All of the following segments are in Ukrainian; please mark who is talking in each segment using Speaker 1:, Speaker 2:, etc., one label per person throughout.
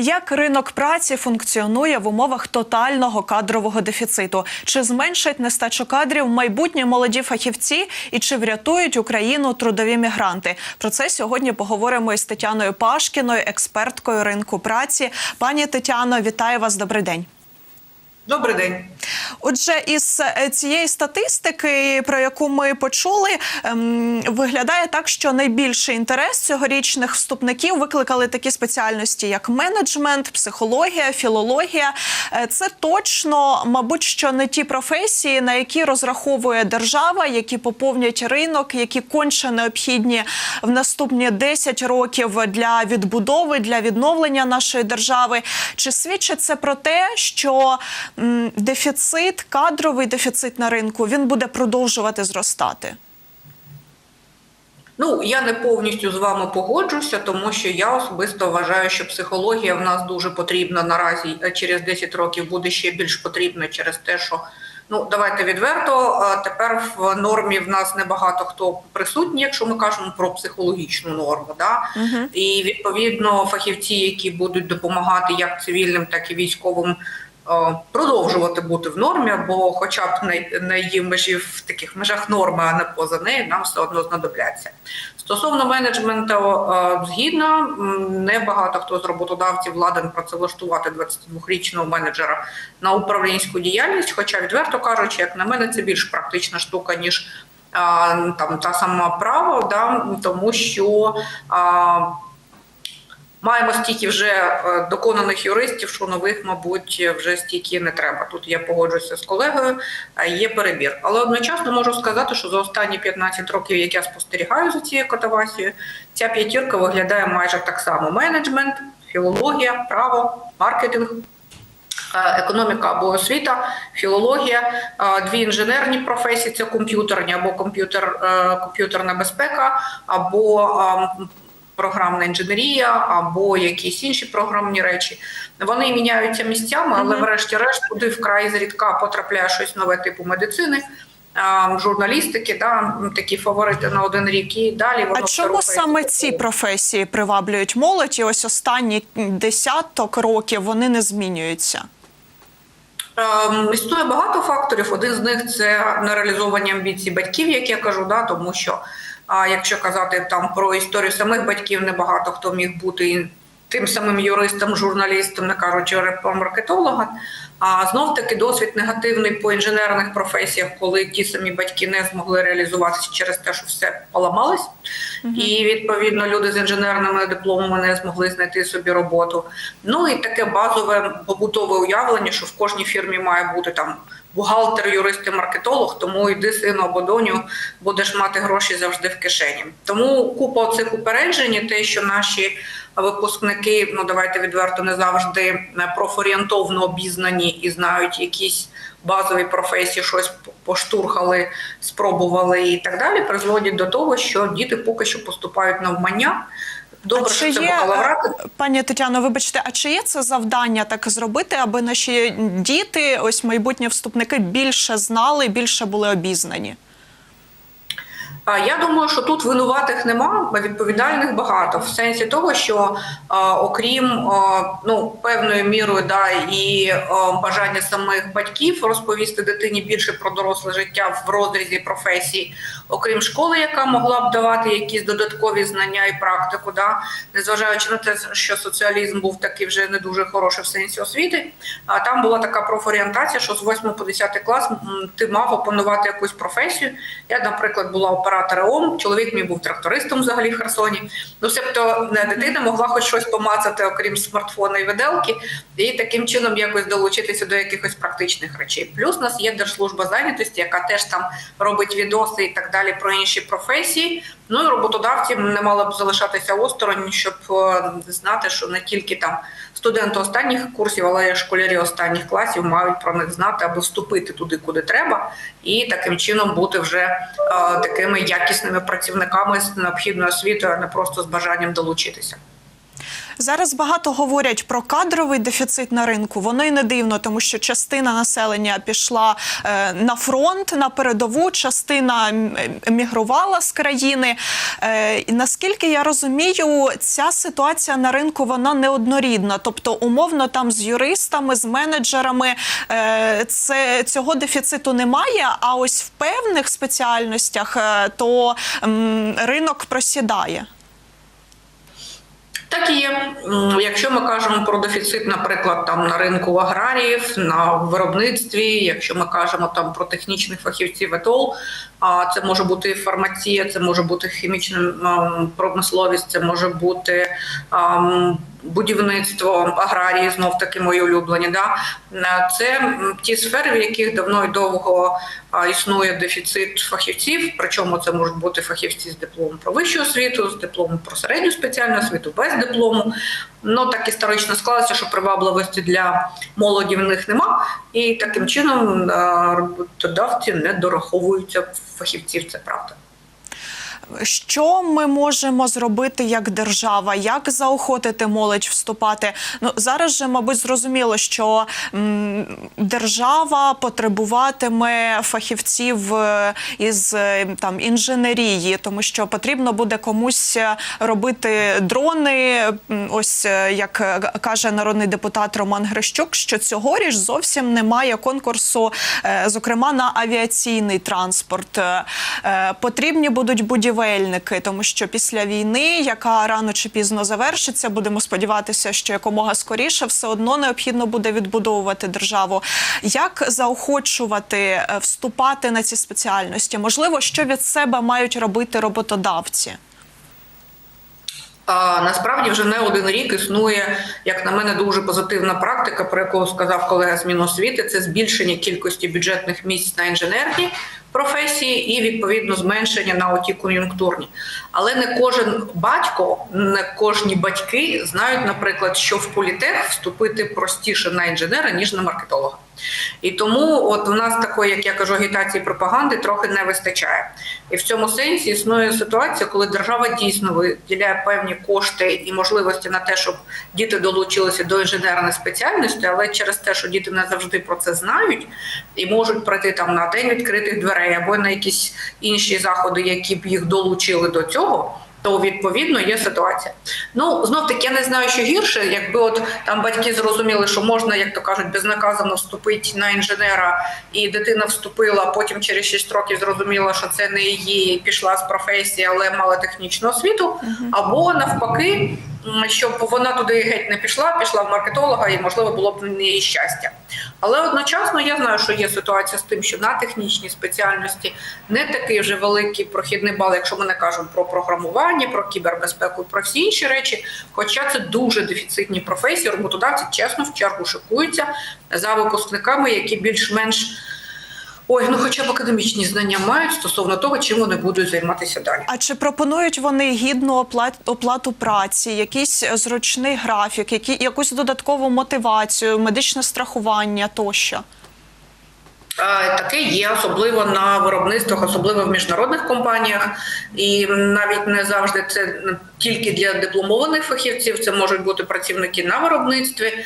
Speaker 1: Як ринок праці функціонує в умовах тотального кадрового дефіциту? Чи зменшать нестачу кадрів майбутні молоді фахівці і чи врятують Україну трудові мігранти? Про це сьогодні поговоримо із Тетяною Пашкіною, експерткою ринку праці. Пані Тетяно, вітаю вас. Добрий день.
Speaker 2: Добрий день.
Speaker 1: Отже, із е, цієї статистики, про яку ми почули, ем, виглядає так, що найбільший інтерес цьогорічних вступників викликали такі спеціальності, як менеджмент, психологія, філологія. Е, Це точно, мабуть, що не ті професії, на які розраховує держава, які поповнять ринок, які конче необхідні в наступні 10 років для відбудови, для відновлення нашої держави. Чи свідчить це про те, що дефіцит, кадровий дефіцит на ринку, він буде продовжувати зростати?
Speaker 2: Ну я не повністю з вами погоджуся, тому що я особисто вважаю, що психологія в нас дуже потрібна наразі. Через 10 років буде ще більш потрібна через те, що ну давайте відверто. е, Тепер в нормі в нас небагато хто присутній, якщо ми кажемо про психологічну норму. Да?
Speaker 1: Угу.
Speaker 2: І відповідно фахівці, які будуть допомагати як цивільним, так і військовим. Е, Продовжувати бути в нормі, бо, хоча б на, її межі в таких межах норми, а не поза нею, нам все одно знадобляться. Стосовно менеджменту, е, згідно небагато хто з роботодавців ладен працевлаштувати 22-річного менеджера на управлінську діяльність. Хоча, відверто кажучи, як на мене, це більш практична штука ніж там та сама право, да, тому що. Маємо стільки вже е, доконаних юристів, що нових, мабуть, вже стільки не треба. Тут я погоджуюся з колегою, є перебір. Але одночасно можу сказати, що за останні 15 років, як я спостерігаю за цією катавасією, ця п'ятірка виглядає майже так само: менеджмент, філологія, право, маркетинг. е, Економіка або освіта, філологія, е, дві інженерні професії це комп'ютерні або комп'ютер, е, комп'ютерна безпека, або е, програмна інженерія або якісь інші програмні речі. Вони міняються місцями, але
Speaker 1: Мгм.
Speaker 2: врешті-решт туди вкрай зрідка потрапляє щось нове типу медицини. Журналістики, да, такі фаворити на один рік, і далі воно
Speaker 1: А чому саме ці професії приваблюють молодь? І ось останні десяток років вони не змінюються.
Speaker 2: Ем, Існує багато факторів. Один з них це нереалізовані амбіції батьків, як я кажу, да, тому що а, якщо казати там про історію самих батьків, небагато хто міг бути і тим самим юристом, журналістом, не кажучи про маркетолога. А знов таки досвід негативний по інженерних професіях, коли ті самі батьки не змогли реалізуватися через те, що все поламалось, і відповідно люди з інженерними дипломами не змогли знайти собі роботу. Ну і таке базове побутове уявлення, що в кожній фірмі має бути там бухгалтер, юрист і маркетолог, тому йди сину або доню, будеш мати гроші завжди в кишені. Тому купа цих упереджень, і те, що наші випускники, ну давайте відверто не завжди е, профорієнтовно обізнані і знають якісь базові професії, щось поштурхали, спробували і так далі, призводять до того, що діти поки що поступають навмання. Добре,
Speaker 1: а чи
Speaker 2: що це
Speaker 1: є,
Speaker 2: бакалаврати.
Speaker 1: е, пані Тетяно, вибачте, а чи є це завдання так зробити, аби наші діти, ось майбутні вступники, більше знали, більше були обізнані?
Speaker 2: А Я думаю, що тут винуватих нема, відповідальних багато. В сенсі того, що окрім ну певною мірою, да і бажання самих батьків розповісти дитині більше про доросле життя в розрізі професій, окрім школи, яка могла б давати якісь додаткові знання і практику, да, незважаючи на те, що соціалізм був такий вже не дуже хороший в сенсі освіти. А там була така профорієнтація, що з 8 по 10 клас ти мав опанувати якусь професію. Я, наприклад, була оператором ОМ, чоловік мій був трактористом взагалі в Херсоні. Ну, не дитина могла хоч щось помацати, окрім смартфона і виделки, і таким чином якось долучитися до якихось практичних речей. Плюс у нас є держслужба зайнятості, яка теж там робить відоси і так далі про інші професії. Ну і роботодавці не мали б залишатися осторонь, щоб е, знати, що не тільки там студенти останніх курсів, але школярі останніх класів мають про них знати, аби вступити туди, куди треба, і таким чином бути вже е, такими якісними працівниками з необхідною освітою, а не просто з бажанням долучитися.
Speaker 1: Зараз багато говорять про кадровий дефіцит на ринку. Воно й не дивно, тому що частина населення пішла е, на фронт, на передову, частина м, емігрувала з країни. Е, наскільки я розумію, ця ситуація на ринку вона неоднорідна. Тобто, умовно, там з юристами, з менеджерами е, це цього дефіциту немає. А ось в певних спеціальностях е, то ринок просідає.
Speaker 2: Так і. Якщо ми кажемо про дефіцит, наприклад, там на ринку аграріїв, на виробництві, якщо ми кажемо там про технічних фахівців ЕТОЛ, а це може бути фармація, це може бути хімічна промисловість, це може бути будівництво, аграрії, знов таки мої улюблені. Да? Е, Це ті сфери, в яких давно і довго існує дефіцит фахівців. Причому це можуть бути фахівці з дипломом про вищу освіту, з дипломом про середню спеціальну освіту, без диплому. Ну так історично склалося, що привабливості для молоді в них нема, і таким чином е, роботодавці не дораховуються фахівців. Це правда.
Speaker 1: Що ми можемо зробити як держава? Як заохотити молодь вступати? Ну зараз же, мабуть, зрозуміло, що м, держава потребуватиме фахівців е, із е, там інженерії, тому що потрібно буде комусь робити дрони. Ось е, як каже народний депутат Роман Грищук, що цьогоріч зовсім немає конкурсу, зокрема на авіаційний транспорт. Потрібні будуть будівельники, тому що після війни, яка рано чи пізно завершиться, будемо сподіватися, що якомога скоріше все одно необхідно буде відбудовувати державу. Як заохочувати е, вступати на ці спеціальності? Можливо, що від себе мають робити роботодавці?
Speaker 2: Насправді вже не один рік існує, як на мене, дуже позитивна практика, про яку сказав колега з Міносвіти, це збільшення кількості бюджетних місць на інженерні професії і відповідно зменшення на оті кон'юнктурні. Але не кожен батько, не кожні батьки знають, наприклад, що в політех вступити простіше на інженера ніж на маркетолога. І тому, от у нас такої, як я кажу, агітації пропаганди трохи не вистачає. І в цьому сенсі існує ситуація, коли держава дійсно виділяє певні кошти і можливості на те, щоб діти долучилися до інженерної спеціальності, але через те, що діти не завжди про це знають і можуть прийти там на день відкритих дверей або на якісь інші заходи, які б їх долучили до цього. То відповідно є ситуація. Ну знов таки я не знаю, що гірше, якби от там батьки зрозуміли, що можна, як то кажуть, безнаказано вступити на інженера, і дитина вступила, а потім через 6 років зрозуміла, що це не її, пішла з професії, але мала технічну освіту, або навпаки, щоб вона туди геть не пішла, пішла в маркетолога, і можливо було б в неї щастя. Але одночасно я знаю, що є ситуація з тим, що на технічній спеціальності не такий вже великий прохідний бал, якщо ми не кажемо про програмування, про кібербезпеку, про всі інші речі. Хоча це дуже дефіцитні професії, роботодавці чесно в чергу шикуються за випускниками, які більш-менш. Ой, ну хоча б академічні знання мають стосовно того, чим вони будуть займатися далі.
Speaker 1: А чи пропонують вони гідну оплату праці, якийсь зручний графік, які, якусь додаткову мотивацію, медичне страхування тощо?
Speaker 2: Таке є, особливо на виробництвах, особливо в міжнародних компаніях, і навіть не завжди це тільки для дипломованих фахівців. Це можуть бути працівники на виробництві.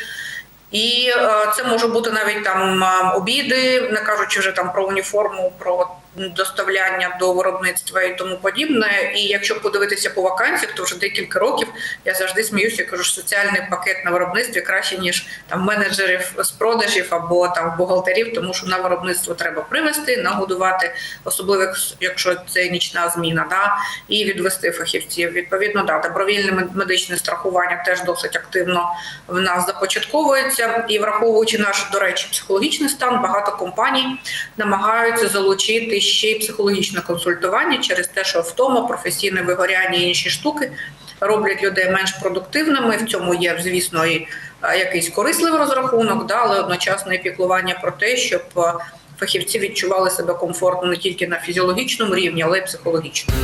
Speaker 2: І е, це може бути навіть там е, обіди, не кажучи вже там про уніформу, про доставляння до виробництва і тому подібне. І якщо подивитися по вакансіях, то вже декілька років я завжди сміюся, кажу, що соціальний пакет на виробництві краще ніж там менеджерів з продажів або там бухгалтерів, тому що на виробництво треба привезти, нагодувати, особливо якщо це нічна зміна, да і відвести фахівців. Відповідно, да, добровільне мед- медичне страхування теж досить активно в нас започатковується. І враховуючи наш, до речі, психологічний стан, багато компаній намагаються залучити ще й психологічне консультування через те, що втома, професійне вигоряння і інші штуки роблять людей менш продуктивними. В цьому є, звісно, і е, якийсь корисливий розрахунок, да, але одночасно і піклування про те, щоб е, фахівці відчували себе комфортно не тільки на фізіологічному рівні, але й психологічно.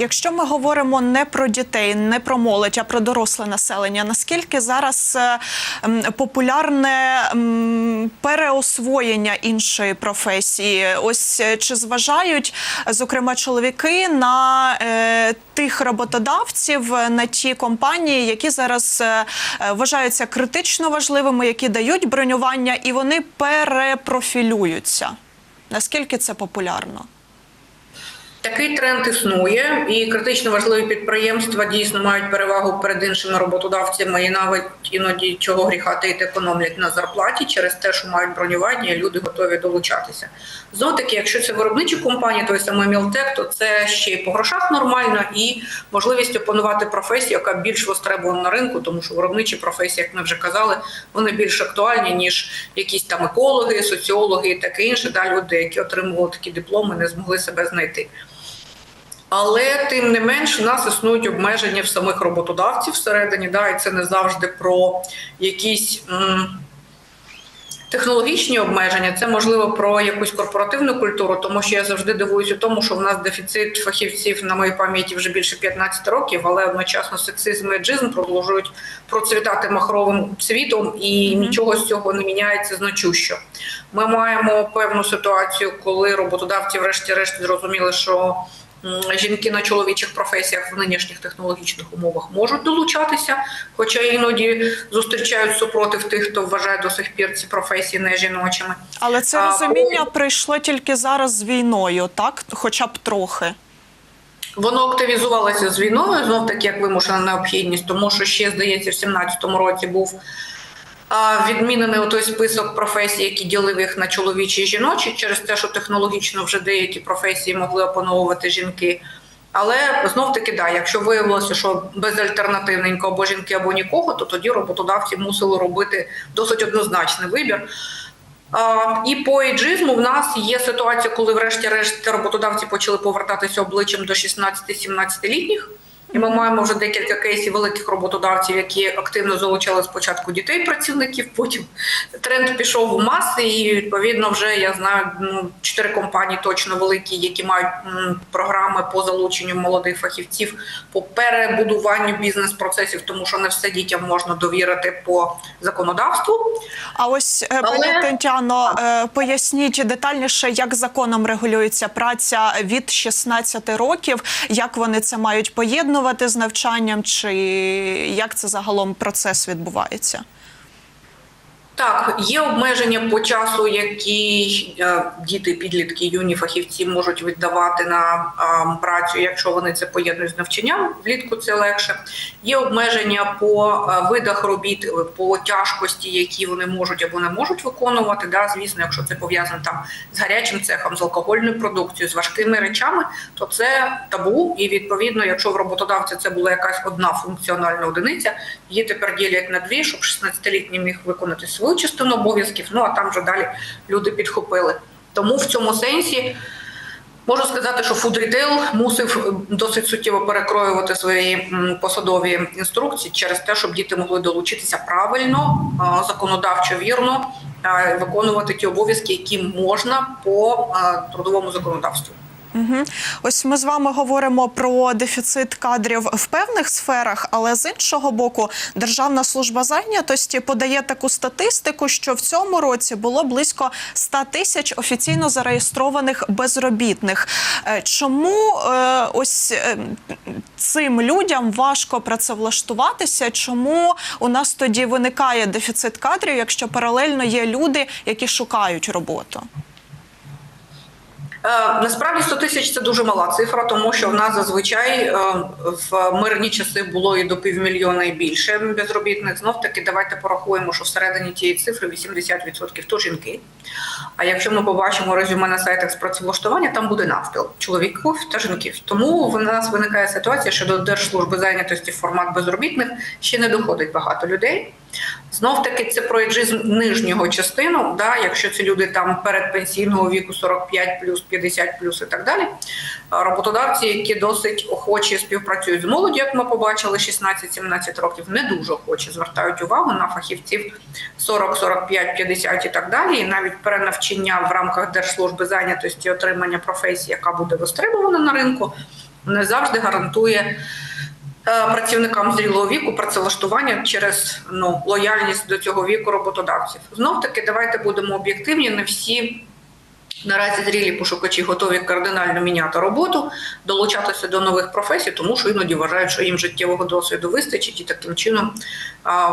Speaker 1: Якщо ми говоримо не про дітей, не про молодь, а про доросле населення, наскільки зараз е, популярне переосвоєння іншої професії? Ось е, чи зважають, е, зокрема, чоловіки на тих роботодавців, на ті компанії, які зараз вважаються критично важливими, які дають бронювання, і вони перепрофілюються? Наскільки це популярно?
Speaker 2: Такий тренд існує, і критично важливі підприємства дійсно мають перевагу перед іншими роботодавцями, і навіть іноді чого гріха таїть економлять на зарплаті через те, що мають бронювання, і люди готові долучатися. Знов таки, якщо це виробничі компанії, той самий Мілтек, то це ще й по грошах нормально і можливість опанувати професію, яка більш востребована на ринку, тому що виробничі професії, як ми вже казали, вони більш актуальні ніж якісь там екологи, соціологи і таке інше. Да, люди, які отримували такі дипломи, не змогли себе знайти. Але тим не менш, у нас існують обмеження в самих роботодавців всередині, да, і це не завжди про якісь м, технологічні обмеження, це можливо про якусь корпоративну культуру, тому що я завжди дивуюся тому, що в нас дефіцит фахівців на моїй пам'яті вже більше 15 років, але одночасно сексизм і джизм продовжують процвітати махровим цвітом, і нічого з цього не міняється значущо. Ми маємо певну ситуацію, коли роботодавці, врешті-решт, зрозуміли, що жінки на чоловічих професіях в нинішніх технологічних умовах можуть долучатися, хоча іноді зустрічають супротив тих, хто вважає до сих пір ці професії не жіночими.
Speaker 1: Але це
Speaker 2: А,
Speaker 1: розуміння прийшло тільки зараз з війною, так? Хоча б трохи.
Speaker 2: Воно активізувалося з війною, знов таки як вимушена необхідність, тому що ще, здається, в 17-му році був а, відмінений той список професій, які ділив їх на чоловічі і жіночі, через те, що технологічно вже деякі професії могли опановувати жінки. Але знов таки, да, якщо виявилося, що безальтернативненько або жінки, або нікого, то тоді роботодавці мусили робити досить однозначний вибір. І по ейджизму в нас є ситуація, коли, врешті-решт, роботодавці почали повертатися обличчям до 16-17-літніх. І ми маємо вже декілька кейсів великих роботодавців, які активно залучали спочатку дітей працівників. Потім тренд пішов у маси, і відповідно вже я знаю ну, чотири компанії точно великі, які мають програми по залученню молодих фахівців по перебудуванню бізнес-процесів, тому що не все дітям можна довірити по законодавству.
Speaker 1: А ось е, пані Тетяно, е, поясніть детальніше, як законом регулюється праця від 16 років, як вони це мають поєднувати з навчанням, чи як це загалом процес відбувається?
Speaker 2: Так, є обмеження по часу, які е, діти, підлітки, юні фахівці можуть віддавати на е, працю, якщо вони це поєднують з навчанням. Влітку це легше. Є обмеження по е, видах робіт, по тяжкості, які вони можуть або не можуть виконувати. Да, звісно, якщо це пов'язано там з гарячим цехом, з алкогольною продукцією, з важкими речами, то це табу. І відповідно, якщо в роботодавця це була якась одна функціональна одиниця, її тепер ділять на дві, щоб 16-літній міг виконати частину обов'язків. Ну а там вже далі люди підхопили. Тому в цьому сенсі. Можу сказати, що фуд-рітейл мусив досить суттєво перекроювати свої посадові інструкції через те, щоб діти могли долучитися правильно, законодавчо вірно, виконувати ті обов'язки, які можна по трудовому законодавству.
Speaker 1: Угу. Ось ми з вами говоримо про дефіцит кадрів в певних сферах, але з іншого боку, Державна служба зайнятості подає таку статистику, що в цьому році було близько 100 тисяч офіційно зареєстрованих безробітних. Е, Чому е, ось е, цим людям важко працевлаштуватися? Чому у нас тоді виникає дефіцит кадрів, якщо паралельно є люди, які шукають роботу?
Speaker 2: Е, Насправді 100 тисяч це дуже мала цифра, тому що в нас зазвичай е, в мирні часи було і до півмільйона і більше безробітних. Знов таки, давайте порахуємо, що всередині тієї цифри 80% то жінки. А якщо ми побачимо резюме на сайтах з працевлаштування, там буде навпіл чоловіків та жінків. Тому в нас виникає ситуація, що до Держслужби зайнятості формат безробітних ще не доходить багато людей. Знов таки це про еджизм нижнього частину. Да, якщо ці люди там передпенсійного віку 45 плюс 50 плюс і так далі. Роботодавці, які досить охочі співпрацюють з молоддю, як ми побачили, 16-17 років, не дуже охочі звертають увагу на фахівців 40, 45, 50 і так далі. І навіть перенавчання в рамках держслужби зайнятості, отримання професії, яка буде востребована на ринку. не завжди гарантує працівникам зрілого віку працевлаштування через ну, лояльність до цього віку роботодавців. Знов таки, давайте будемо об'єктивні. Не всі наразі зрілі пошукачі готові кардинально міняти роботу, долучатися до нових професій, тому що іноді вважають, що їм життєвого досвіду вистачить, і таким чином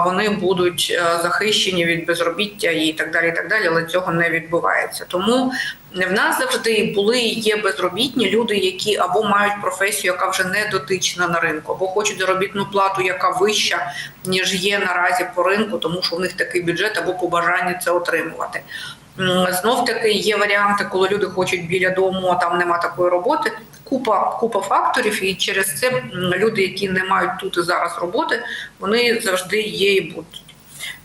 Speaker 2: вони будуть е, захищені від безробіття і так далі. І так далі, але цього не відбувається. Тому в нас завжди були і є безробітні люди, які або мають професію, яка вже не дотична на ринку, або хочуть заробітну плату, яка вища ніж є наразі по ринку, тому що в них такий бюджет або побажання це отримувати. Знов таки є варіанти, коли люди хочуть біля дому, а там нема такої роботи. Купа купа факторів, і через це люди, які не мають тут і зараз роботи, вони завжди є і будуть.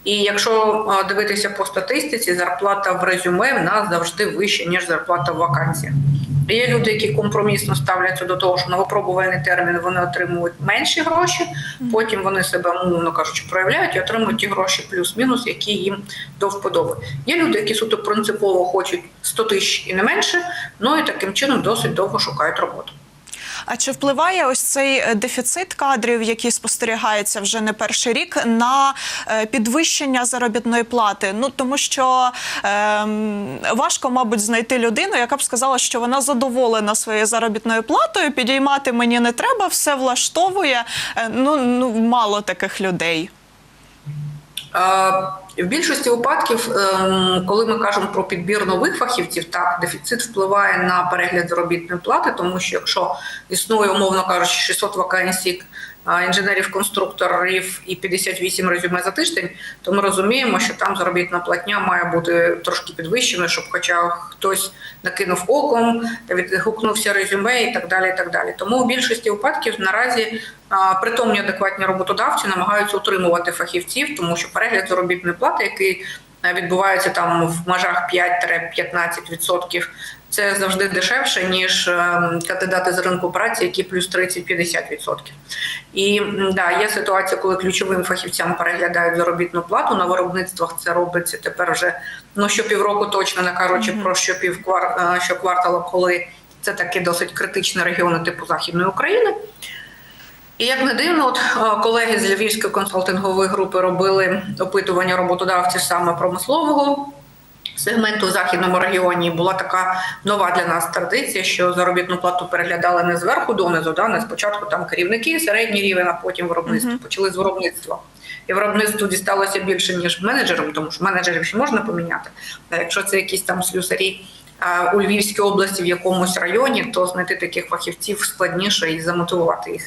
Speaker 2: І якщо дивитися по статистиці, зарплата в резюме в нас завжди вища, ніж зарплата в вакансіях. Є люди, які компромісно ставляться до того, що на випробувальний термін вони отримують менші гроші, потім вони себе, мовно кажучи, проявляють і отримують ті гроші плюс-мінус, які їм до вподоби. Є люди, які суто принципово хочуть 100 тисяч і не менше, ну і таким чином досить довго шукають роботу.
Speaker 1: А чи впливає ось цей е, дефіцит кадрів, який спостерігається вже не перший рік, на е, підвищення заробітної плати? Ну тому що е, важко, мабуть, знайти людину, яка б сказала, що вона задоволена своєю заробітною платою, підіймати мені не треба, все влаштовує. Е, ну, ну мало таких людей.
Speaker 2: В більшості випадків, ем, коли ми кажемо про підбір нових фахівців, так дефіцит впливає на перегляд заробітної плати, тому що якщо існує, умовно кажучи, 600 вакансій інженерів-конструкторів і 58 резюме за тиждень, то ми розуміємо, що там заробітна платня має бути трошки підвищеною, щоб хоча хтось накинув оком, відгукнувся резюме і так далі. І так далі. Тому у більшості випадків наразі притомні адекватні роботодавці намагаються утримувати фахівців, тому що перегляд заробітної плати, який відбувається там в межах 5-15%, це завжди дешевше, ніж кандидати з ринку праці, які плюс 30-50%. І да, є ситуація, коли ключовим фахівцям переглядають заробітну плату на виробництвах. Це робиться тепер вже ну щопівроку, точно не кажучи про щопівквар, щоквартала, коли це такі досить критичні регіони типу Західної України. І як не дивно, от колеги з Львівської консалтингової групи робили опитування роботодавців саме промислового сегменту в західному регіоні. Була така нова для нас традиція, що заробітну плату переглядали не зверху донизу, да не спочатку там керівники, середній рівень, а потім виробництво. Mm -hmm. Почали з виробництва. І виробництву дісталося більше ніж менеджерам, тому що менеджерів ще можна поміняти. А якщо це якісь там слюсарі у Львівській області в якомусь районі, то знайти таких фахівців складніше і замотивувати їх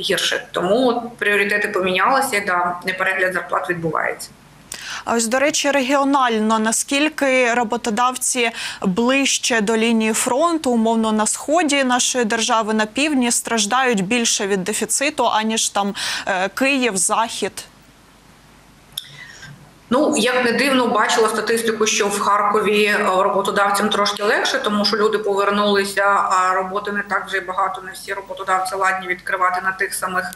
Speaker 2: гірше. Тому пріоритети помінялися, да, неперегляд зарплат відбувається.
Speaker 1: А ось, до речі, регіонально наскільки роботодавці ближче до лінії фронту, умовно на сході нашої держави, на півдні, страждають більше від дефіциту, аніж там Київ, Захід?
Speaker 2: Ну, як не дивно, бачила статистику, що в Харкові роботодавцям трошки легше, тому що люди повернулися, а роботи не так вже багато. Не всі роботодавці ладні відкривати на тих самих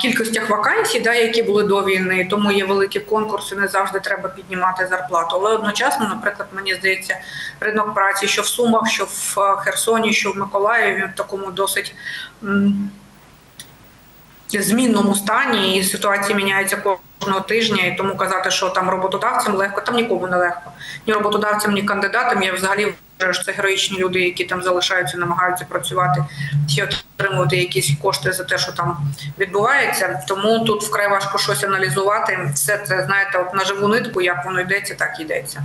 Speaker 2: кількостях вакансій, да, які були до війни. Тому є великі конкурси, не завжди треба піднімати зарплату. Але одночасно, наприклад, мені здається, ринок праці, що в Сумах, що в Херсоні, що в Миколаєві, в такому досить. Змінному стані, і ситуація міняється кожного тижня. І тому казати, що там роботодавцям легко, там нікому не легко. Ні роботодавцям, ні кандидатам. Я взагалі що це героїчні люди, які там залишаються, намагаються працювати і отримувати якісь кошти за те, що там відбувається. Тому тут вкрай важко щось аналізувати. Все це знаєте, от на живу нитку, як воно йдеться, так йдеться.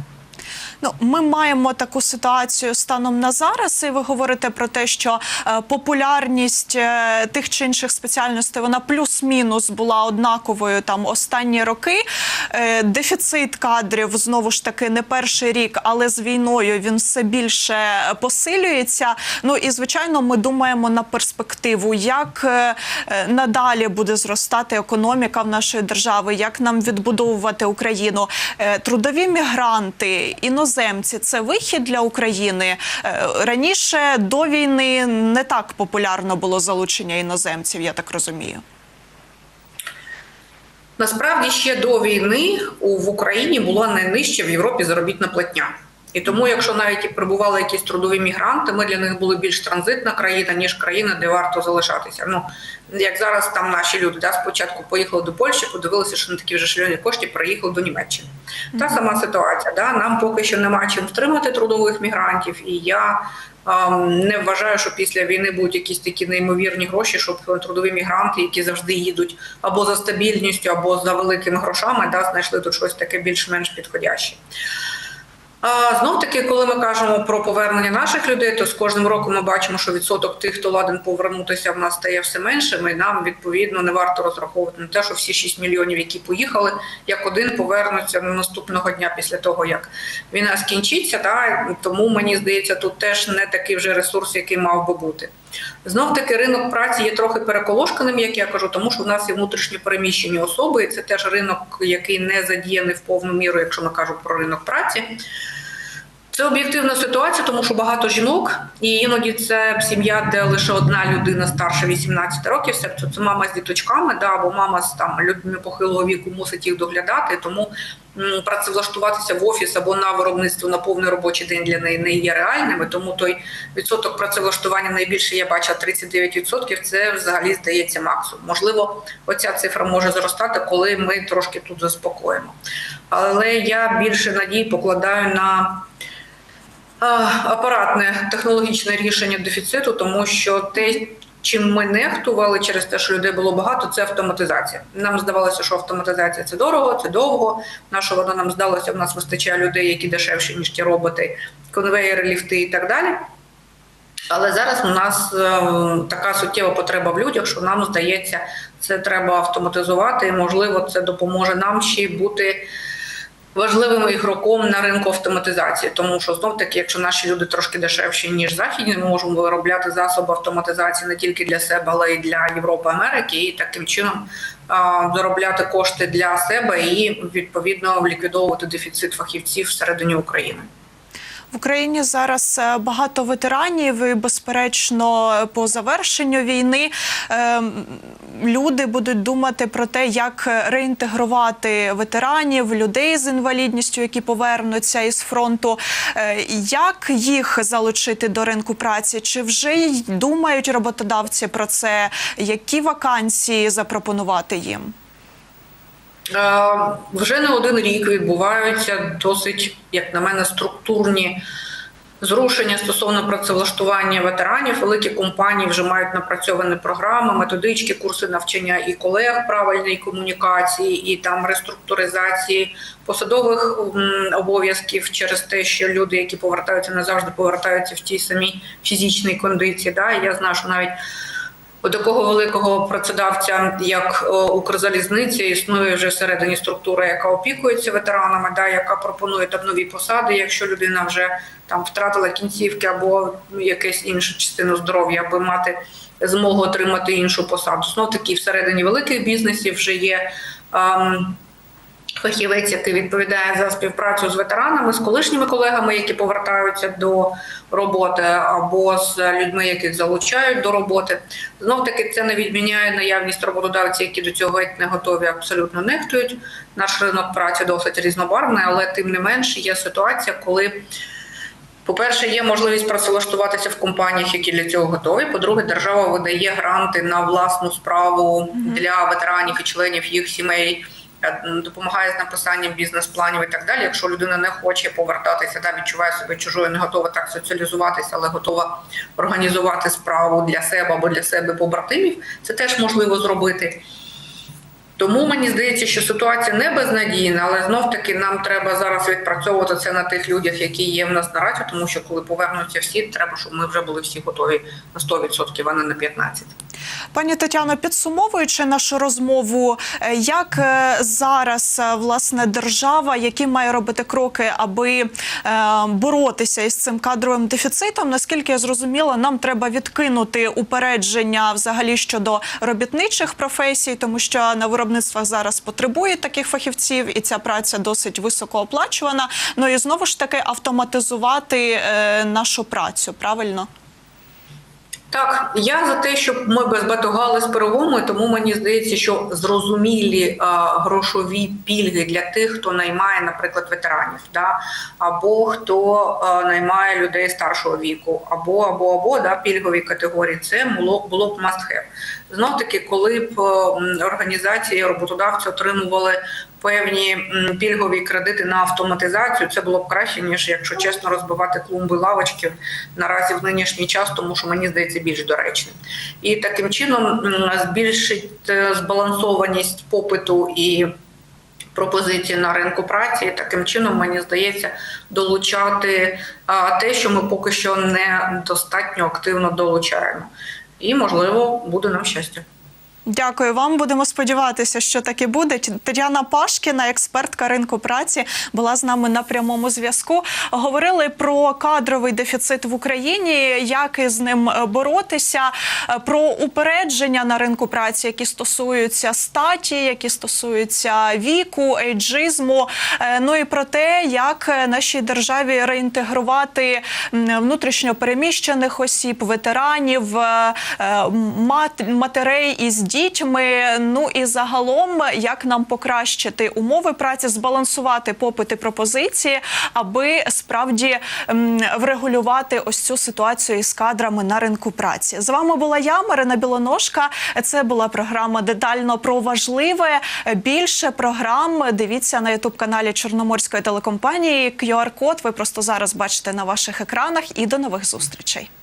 Speaker 1: Ну, ми маємо таку ситуацію станом на зараз, і ви говорите про те, що е, популярність е, тих чи інших спеціальностей вона плюс-мінус була однаковою там останні роки. Е, дефіцит кадрів знову ж таки не перший рік, але з війною він все більше посилюється. Ну і звичайно, ми думаємо на перспективу, як надалі буде зростати економіка в нашої держави, як нам відбудовувати Україну. Трудові мігранти, іноземці це вихід для України. Е, Раніше до війни не так популярно було залучення іноземців, я так розумію.
Speaker 2: Насправді ще до війни в Україні була найнижча в Європі заробітна платня. І тому, якщо навіть і прибували якісь трудові мігранти, ми для них були більш транзитна країна, ніж країна, де варто залишатися. Ну як зараз там наші люди да, спочатку поїхали до Польщі, подивилися, що на такі вже шльоні кошти приїхали до Німеччини. Та сама ситуація. Да? Нам поки що нема чим втримати трудових мігрантів, і я ем, не вважаю, що після війни будуть якісь такі неймовірні гроші, щоб трудові мігранти, які завжди їдуть або за стабільністю, або за великими грошами, да, знайшли тут щось таке більш-менш підходяще. Знов таки, коли ми кажемо про повернення наших людей, то з кожним роком ми бачимо, що відсоток тих, хто ладен повернутися, в нас стає все меншим, і нам відповідно не варто розраховувати на те, що всі 6 мільйонів, які поїхали, як один повернуться наступного дня після того, як війна скінчиться. Та Тому мені здається, тут теж не такий вже ресурс, який мав би бути. Знов таки ринок праці є трохи переколошканим, як я кажу, тому що в нас є внутрішньо переміщені особи, і це теж ринок, який не задіяний в повну міру, якщо ми кажемо про ринок праці. Це об'єктивна ситуація, тому що багато жінок, і іноді це сім'я, де лише одна людина старша 18 років, тобто це мама з діточками, да, або мама з там людьми похилого віку мусить їх доглядати. Тому м, працевлаштуватися в офіс або на виробництво на повний робочий день для неї не є реальними. Тому той відсоток працевлаштування найбільше я бачила 39%, Це взагалі здається максимум. Можливо, оця цифра може зростати, коли ми трошки тут заспокоїмо. Але я більше надій покладаю на апаратне технологічне рішення дефіциту, тому що те, чим ми нехтували через те, що людей було багато, це автоматизація. Нам здавалося, що автоматизація це дорого, це довго. Наша вона нам здалося, в нас вистачає людей, які дешевші, ніж ті роботи, конвейери, ліфти і так далі. Але зараз у нас е, така суттєва потреба в людях, що нам здається, це треба автоматизувати, і можливо, це допоможе нам ще бути важливим ігроком на ринку автоматизації, тому що знов таки, якщо наші люди трошки дешевші ніж західні, ми можемо виробляти засоби автоматизації не тільки для себе, але й для Європи Америки, і таким чином заробляти кошти для себе і відповідно ліквідовувати дефіцит фахівців всередині України.
Speaker 1: В Україні зараз е, багато ветеранів, і безперечно, по завершенню війни е, люди будуть думати про те, як реінтегрувати ветеранів, людей з інвалідністю, які повернуться із фронту. Е, як їх залучити до ринку праці? Чи вже думають роботодавці про це? Які вакансії запропонувати їм?
Speaker 2: Вже не один рік відбуваються досить, як на мене, структурні зрушення стосовно працевлаштування ветеранів. Великі компанії вже мають напрацьовані програми, методички, курси навчання і колег правильної комунікації, і там реструктуризації посадових обов'язків через те, що люди, які повертаються, не завжди повертаються в тій самій фізичній кондиції. Да? Я знаю, що навіть у такого великого працедавця, як Укрзалізниця, існує вже всередині структура, яка опікується ветеранами, да, яка пропонує там нові посади, якщо людина вже там втратила кінцівки або якусь іншу частину здоров'я, аби мати змогу отримати іншу посаду. Знов таки всередині великих бізнесів вже є. Ем, Фахівець, який відповідає за співпрацю з ветеранами, з колишніми колегами, які повертаються до роботи, або з людьми, яких залучають до роботи. Знов таки це не відміняє наявність роботодавців, які до цього не готові, абсолютно нехтують. Наш ринок праці досить різнобарвний, але тим не менше є ситуація, коли. По-перше, є можливість працевлаштуватися в компаніях, які для цього готові. По-друге, держава видає гранти на власну справу для ветеранів і членів їх сімей. Е, допомагає з написанням бізнес-планів і так далі. Якщо людина не хоче повертатися, да відчуває себе чужою, не готова так соціалізуватися, але готова організувати справу для себе або для себе побратимів, це теж можливо зробити. Тому мені здається, що ситуація не безнадійна, але знов таки нам треба зараз відпрацьовувати це на тих людях, які є в нас наразі, тому що коли повернуться всі, треба, щоб ми вже були всі готові на 100%, а не на 15%.
Speaker 1: Пані Тетяно, підсумовуючи нашу розмову, е, як е, зараз е, власне держава, які має робити кроки, аби боротися із цим кадровим дефіцитом, наскільки я зрозуміла, нам треба відкинути упередження взагалі щодо робітничих професій, тому що на виробництвах зараз потребують таких фахівців, і ця праця досить високо оплачувана. Ну і знову ж таки автоматизувати нашу працю правильно.
Speaker 2: Так, я за те, щоб ми безбатугали з пирогом, тому мені здається, що зрозумілі а, грошові пільги для тих, хто наймає, наприклад, ветеранів, да? або хто а, наймає людей старшого віку, або або або да, пільгові категорії, це було було б must have. Знов таки, коли б організації роботодавці отримували певні пільгові кредити на автоматизацію, це було б краще, ніж якщо чесно розбивати клумби лавочки наразі в нинішній час, тому що мені здається більш доречним. І таким чином збільшить е, збалансованість попиту і пропозиції на ринку праці. І таким чином, мені здається, долучати те, що ми поки що не достатньо активно долучаємо. І можливо буде нам щастя.
Speaker 1: Дякую вам. Будемо сподіватися, що так і буде. Тетяна Пашкіна, експертка ринку праці, була з нами на прямому зв'язку. Говорили про кадровий дефіцит в Україні, як із ним е, боротися, е, про упередження на ринку праці, які стосуються статі, які стосуються віку, ейджизму. Е, Ну і про те, як нашій державі реінтегрувати внутрішньо переміщених осіб, ветеранів, мат- матерей із дітьми. Ну і загалом, як нам покращити умови праці, збалансувати попит і пропозиції, аби справді м, врегулювати ось цю ситуацію із кадрами на ринку праці. З вами була я, Марина Білоножка. Це була програма детально про важливе. Більше програм дивіться на ютуб каналі Чорноморської телекомпанії. QR-код ви просто зараз бачите на ваших екранах. І до нових зустрічей.